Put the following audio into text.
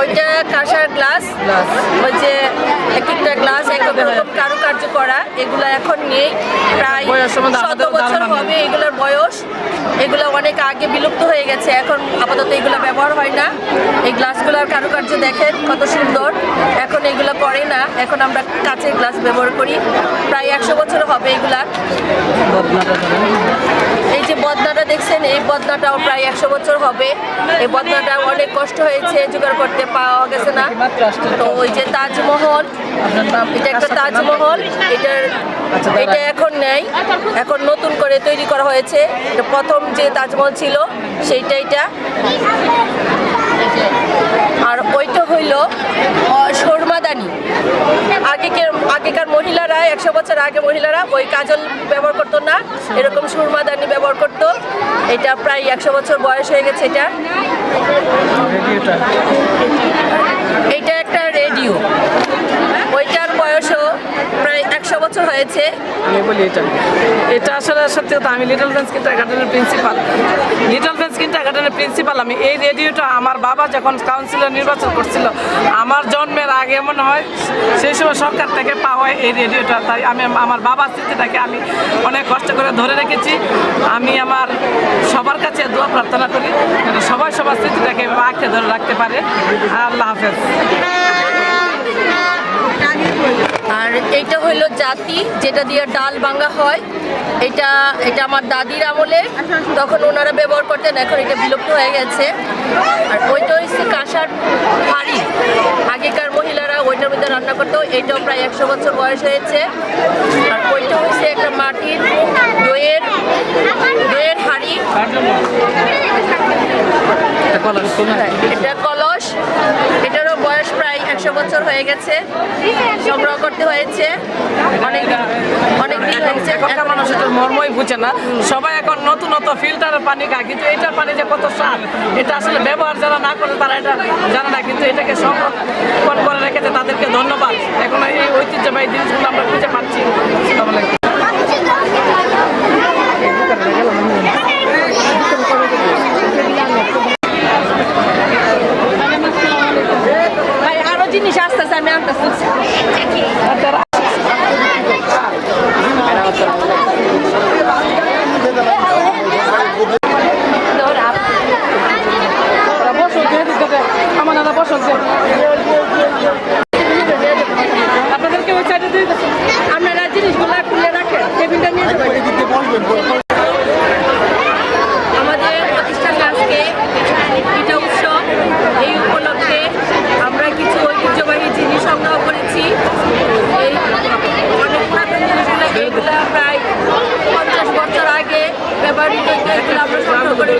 ওইটা কাঁসার গ্লাস ওই যে এক একটা গ্লাস এক এক রকম কারুকার্য করা এগুলো এখন নেই। প্রায় শত বছর হবে এগুলোর বয়স। এগুলো অনেক আগে বিলুপ্ত হয়ে গেছে এখন আপাতত এগুলো ব্যবহার হয় না। এই গ্লাসগুলোর কারুকার্য দেখেন কত সুন্দর। এখন এগুলো করে না এখন আমরা কাঁচের গ্লাস ব্যবহার করি। প্রায় একশো বছর হবে এগুলার এই যে বদনাটা দেখছেন এই বদনাটাও প্রায় একশো বছর হবে। এই বদনাটা অনেক কষ্ট হয়েছে জোগাড় করতে পাওয়া গেছে না। তো ওই যে তাজমহল, এটা একটা তাজমহল। এটার এটা এখন নেই। এখন নতুন করে তৈরি করা হয়েছে। এটা প্রথম যে তাজমহল ছিল, সেইটা এটা। আর ওইটা হইল সুরমাদানি আগেকার আগেকার মহিলারা একশো বছর আগে মহিলারা ওই কাজল ব্যবহার করতো না। এরকম সুরমাদানি ব্যবহার করতো। এটা প্রায় একশো বছর বয়স হয়ে গেছে এটা। এটা এইটা একটা রেডিও ওইটার বয়সও প্রায় একশো বছর হয়েছে। আমি বলি এটা এটা আসলে সত্যি কথা আমি লিটল ফ্রেন্স কিন্টার গার্ডেনের প্রিন্সিপাল লিটল ফ্রেন্স কিন্টার গার্ডেনের প্রিন্সিপাল আমি এই রেডিওটা আমার বাবা যখন কাউন্সিলর নির্বাচন করছিল আমার জন্মের আগে মনে হয় সেই সময় সরকার থেকে পাওয়া হয় এই রেডিওটা। তাই আমি আমার বাবার স্মৃতিটাকে আমি অনেক কষ্ট করে ধরে রেখেছি। আমি আমার সবার কাছে দোয়া প্রার্থনা করি যেন সবাই সবার স্মৃতিটাকে আঁকড়ে ধরে রাখতে পারে। আল্লাহ হাফেজ। এইটা হলো জাতি যেটা দিয়ে ডাল ভাঙা হয়। এটা এটা আমার দাদির আমলে। তখন ওনারা ব্যবহার করতেন এখন এটা বিলুপ্ত হয়ে গেছে। আর ওইটা হচ্ছে কাঁসার হাড়ি। আগেকার মহিলারা ওইটার মধ্যে রান্না করতো এইটাও প্রায় একশো বছর বয়স হয়েছে। আর ওইটা হচ্ছে একটা মাটির দইয়ের দইয়ের হাড়ি। এটা কলস এটা কলস এটারও বয়স প্রায় একশো বছর হয়ে গেছে। সংগ্রহ করতে হয়েছে। অনেক অনেক দিন হয়েছে এখনকার মানুষ এটার মর্মই বুঝে না। সবাই এখন নতুন নতুন ফিল্টারের পানি খায়, কিন্তু এটার পানি যে কত স্বাদ, এটা আসলে ব্যবহার যারা না করে তারা এটা জানে না, কিন্তু এটাকে সংরক্ষণ করে রেখেছে তাদেরকে ধন্যবাদ। এখন এই ঐতিহ্যবাহী জিনিসগুলো আমরা খুঁজে পাচ্ছি। এগুলো প্রায় পঞ্চাশ বছর আগে ব্যবহৃত এগুলো আমরা সংগ্রহ করে